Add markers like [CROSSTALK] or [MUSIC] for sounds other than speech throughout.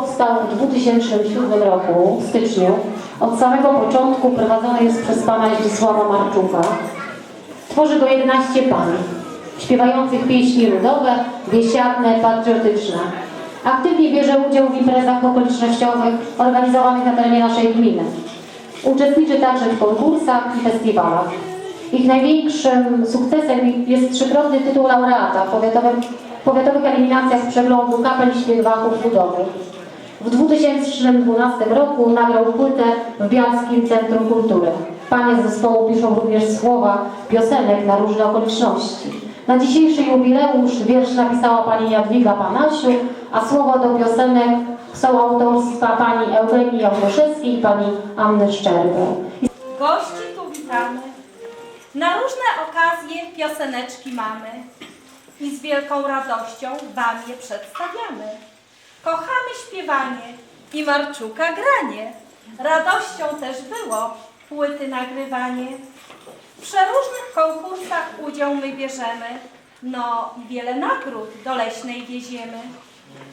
Powstał w 2007 roku, w styczniu. Od samego początku prowadzony jest przez pana Zdzisława Marczuka. Tworzy go 11 pań, śpiewających pieśni ludowe, biesiadne, patriotyczne. Aktywnie bierze udział w imprezach okolicznościowych organizowanych na terenie naszej gminy. Uczestniczy także w konkursach i festiwalach. Ich największym sukcesem jest trzykrotny tytuł laureata w powiatowych eliminacjach z przeglądu kapel śpiewaków ludowych. W 2012 roku nagrał płytę w Bialskim Centrum Kultury. Panie z zespołu piszą również słowa piosenek na różne okoliczności. Na dzisiejszy jubileusz wiersz napisała pani Jadwiga Panasiu, a słowa do piosenek są autorstwa pani Eugenii Jałkoszewskiej i pani Anny Szczerby. Gości tu witamy. Na różne okazje pioseneczki mamy i z wielką radością Wam je przedstawiamy. Kochamy śpiewanie i Marczuka granie. Radością też było płyty nagrywanie. W przeróżnych konkursach udział my bierzemy, no i wiele nagród do Leśnej wieziemy.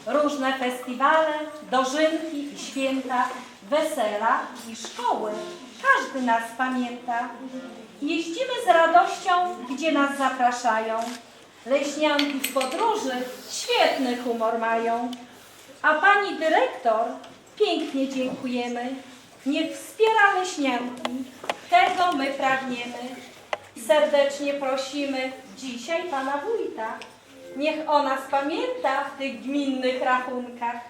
Różne festiwale, dożynki i święta, wesela i szkoły. Każdy nas pamięta. Jeździmy z radością, gdzie nas zapraszają. Leśnianki z podróży świetny humor mają. A pani dyrektor pięknie dziękujemy. Niech wspiera leśnianki, tego my pragniemy. Serdecznie prosimy dzisiaj pana wójta. Niech o nas pamięta w tych gminnych rachunkach.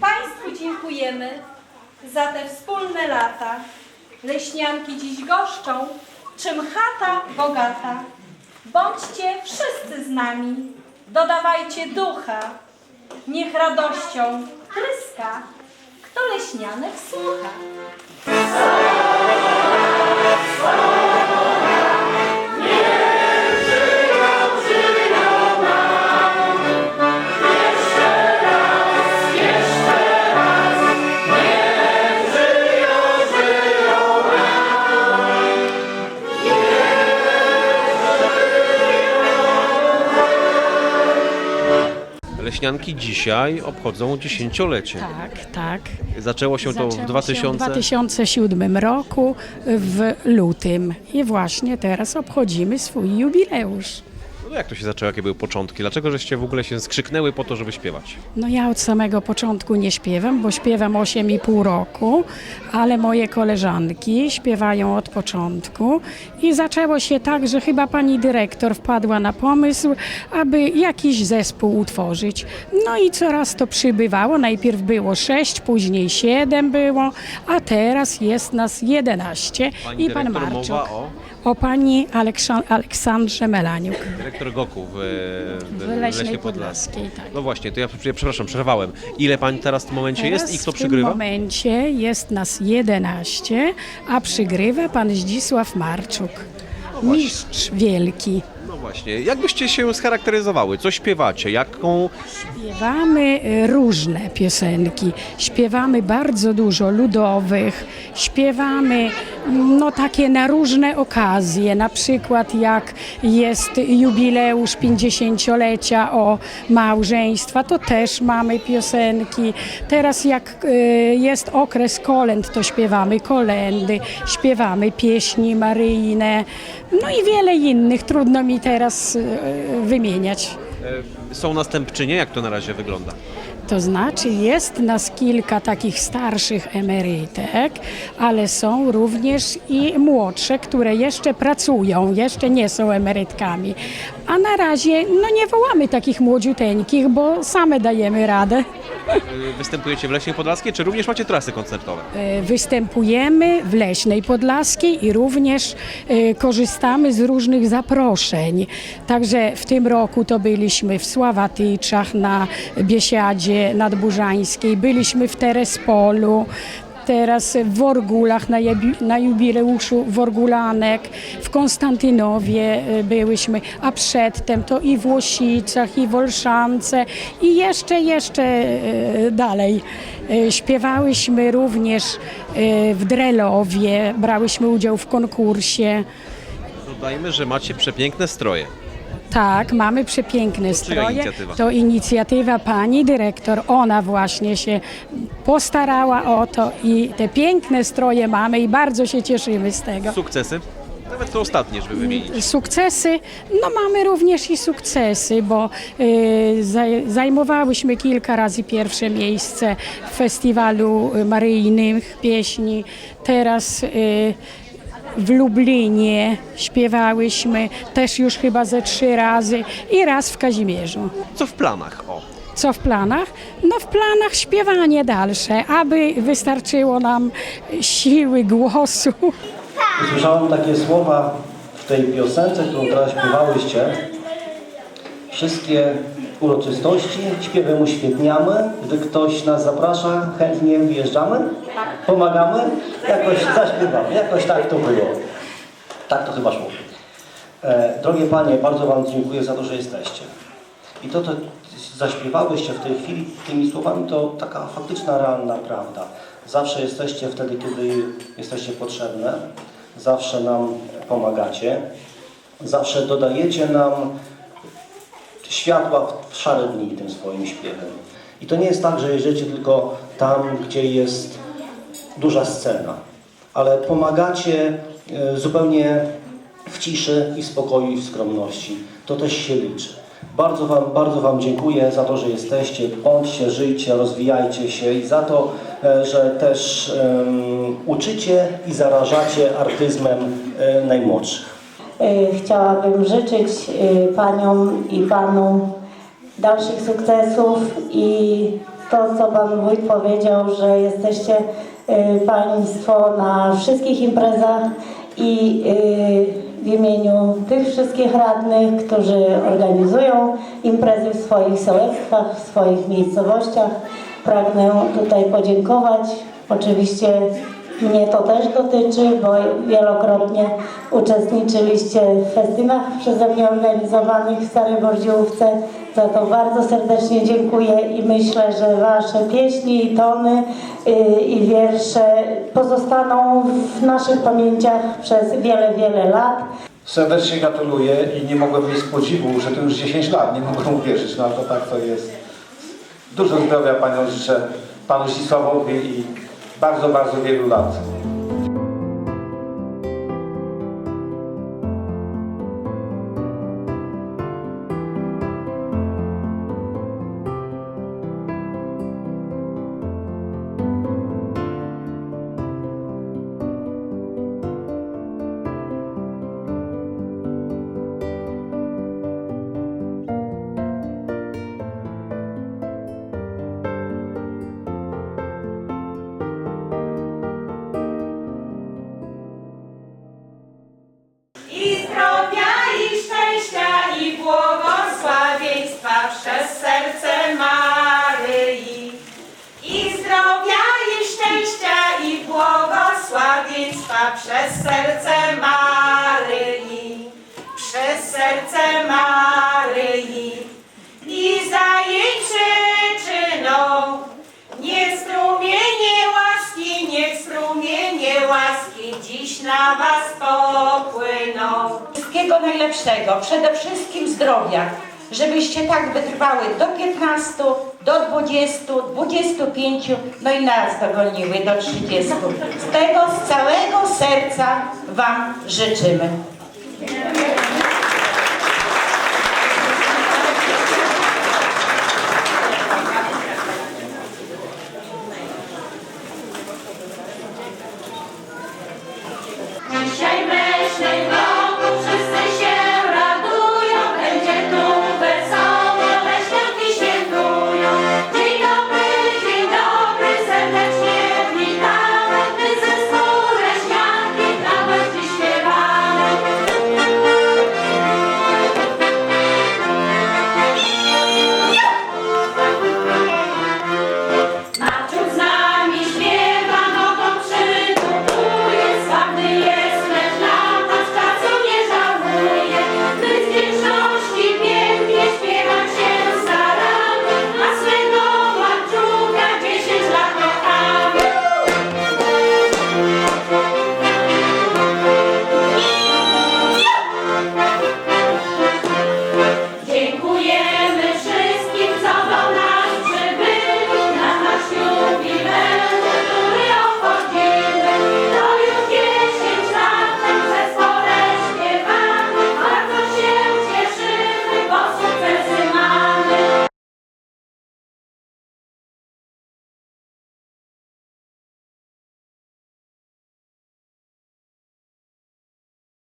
Państwu dziękujemy za te wspólne lata. Leśnianki dziś goszczą, czym chata bogata. Bądźcie wszyscy z nami, dodawajcie ducha. Niech radością tryska, kto leśnianek słucha. Leśnianki dzisiaj obchodzą dziesięciolecie. Tak, tak. Zaczęło się to w Zaczęło 2000. się w 2007 roku w lutym i właśnie teraz obchodzimy swój jubileusz. No jak to się zaczęło, jakie były początki? Dlaczego żeście w ogóle się skrzyknęły po to, żeby śpiewać? No ja od samego początku nie śpiewam, bo śpiewam 8,5 roku, ale moje koleżanki śpiewają od początku i zaczęło się tak, że chyba pani dyrektor wpadła na pomysł, aby jakiś zespół utworzyć. No i coraz to przybywało. Najpierw było 6, później 7 było, a teraz jest nas 11 Pani i pan dyrektor, Marczuk. mowa o O pani Aleksza- Aleksandrze Melaniuk dyrektor Goku w, w, w Leśnej Podlaskiej. Tak. No właśnie, to ja ja przepraszam, przerwałem. Ile pani teraz w tym momencie Teraz jest i kto w przygrywa? tym momencie jest nas 11, a przygrywa pan Zdzisław Marczuk. Mistrz wielki. Właśnie, jak byście się scharakteryzowały? Co śpiewacie? Jaką Śpiewamy y, różne piosenki. Śpiewamy bardzo dużo ludowych. Śpiewamy no takie na różne okazje. Na przykład jak jest jubileusz 50-lecia o małżeństwa, to też mamy piosenki. Teraz jak y, jest okres kolęd, to śpiewamy kolendy, śpiewamy pieśni maryjne, no i wiele innych. Trudno mi teraz y, wymieniać. e, są następczynie? Jak to na razie wygląda? To znaczy jest nas kilka takich starszych emerytek, ale są również i młodsze, które jeszcze pracują, jeszcze nie są emerytkami. A na razie no nie wołamy takich młodziuteńkich, bo same dajemy radę. [LAUGHS] Występujecie w Leśnej Podlaskiej, czy również macie trasy koncertowe? E, Występujemy w Leśnej Podlaskiej i również e, korzystamy z różnych zaproszeń. Także w tym roku to byliśmy w Sławatyczach na Biesiadzie Nadburzańskiej, byliśmy w Terespolu, teraz w Worgulach na, na jubileuszu Worgulanek, w Konstantynowie e, byłyśmy, a przedtem to i w Łosicach, i w Olszance i jeszcze, jeszcze e, dalej. E, Śpiewałyśmy również w Drelowie, brałyśmy udział w konkursie. Dodajmy, że macie przepiękne stroje. Tak, mamy przepiękne stroje. inicjatywa? To inicjatywa pani dyrektor. Ona właśnie się postarała o to i te piękne stroje mamy i bardzo się cieszymy z tego. Sukcesy? Nawet te ostatnie, żeby wymienić. Sukcesy, no mamy również i sukcesy, bo y, zaj- zajmowałyśmy kilka razy pierwsze miejsce w festiwalu maryjnych pieśni. Teraz y, w Lublinie śpiewałyśmy też już chyba ze trzy razy i raz w Kazimierzu. Co w planach? O, Co w planach? No w planach śpiewanie dalsze, aby wystarczyło nam siły głosu. Usłyszałem takie słowa w tej piosence, którą teraz śpiewałyście. Wszystkie uroczystości śpiewem uświetniamy. Gdy ktoś nas zaprasza, chętnie wjeżdżamy, pomagamy, jakoś zaśpiewamy. Jakoś tak to było. Tak to chyba szło. E, drogie Panie, bardzo Wam dziękuję za to, że jesteście. I to, co zaśpiewałyście w tej chwili tymi słowami, to taka faktyczna, realna prawda. Zawsze jesteście wtedy, kiedy jesteście potrzebne. Zawsze nam pomagacie. Zawsze dodajecie nam światła w szare dni tym swoim śpiewem. I to nie jest tak, że jedziecie tylko tam, gdzie jest duża scena, ale pomagacie e, zupełnie w ciszy i w spokoju i w skromności. To też się liczy. Bardzo wam, bardzo wam dziękuję za to, że jesteście. Bądźcie, żyjcie, rozwijajcie się i za to, e, że też em, uczycie i zarażacie artyzmem e, najmłodszych. Y, Chciałabym życzyć y, Paniom i Panom dalszych sukcesów i to, co Pan Wójt powiedział, że jesteście y, Państwo na wszystkich imprezach i w imieniu tych wszystkich radnych, którzy organizują imprezy w swoich sołectwach, w swoich miejscowościach, pragnę tutaj podziękować. Oczywiście mnie to też dotyczy, bo wielokrotnie uczestniczyliście w festynach przeze mnie organizowanych w Starej Bordziłówce. Za to bardzo serdecznie dziękuję i myślę, że Wasze pieśni i tony yy, i wiersze pozostaną w naszych pamięciach przez wiele, wiele lat. Serdecznie gratuluję i nie mogłem mieć podziwu, że to już 10 lat, nie mogłem uwierzyć, no ale to tak to jest. Dużo zdrowia Panią życzę, Panu Zdzisławowi i bardzo, bardzo wielu lat. Przez serce Maryi. Przez serce Maryi. I za jej przyczyną niech strumienie łaski, niech strumienie łaski dziś na was popłyną. Wszystkiego najlepszego, przede wszystkim zdrowia, żebyście tak wytrwały do 15, do 20, 25, no i nas dogoniły do 30. Z tego z całego serca Wam życzymy.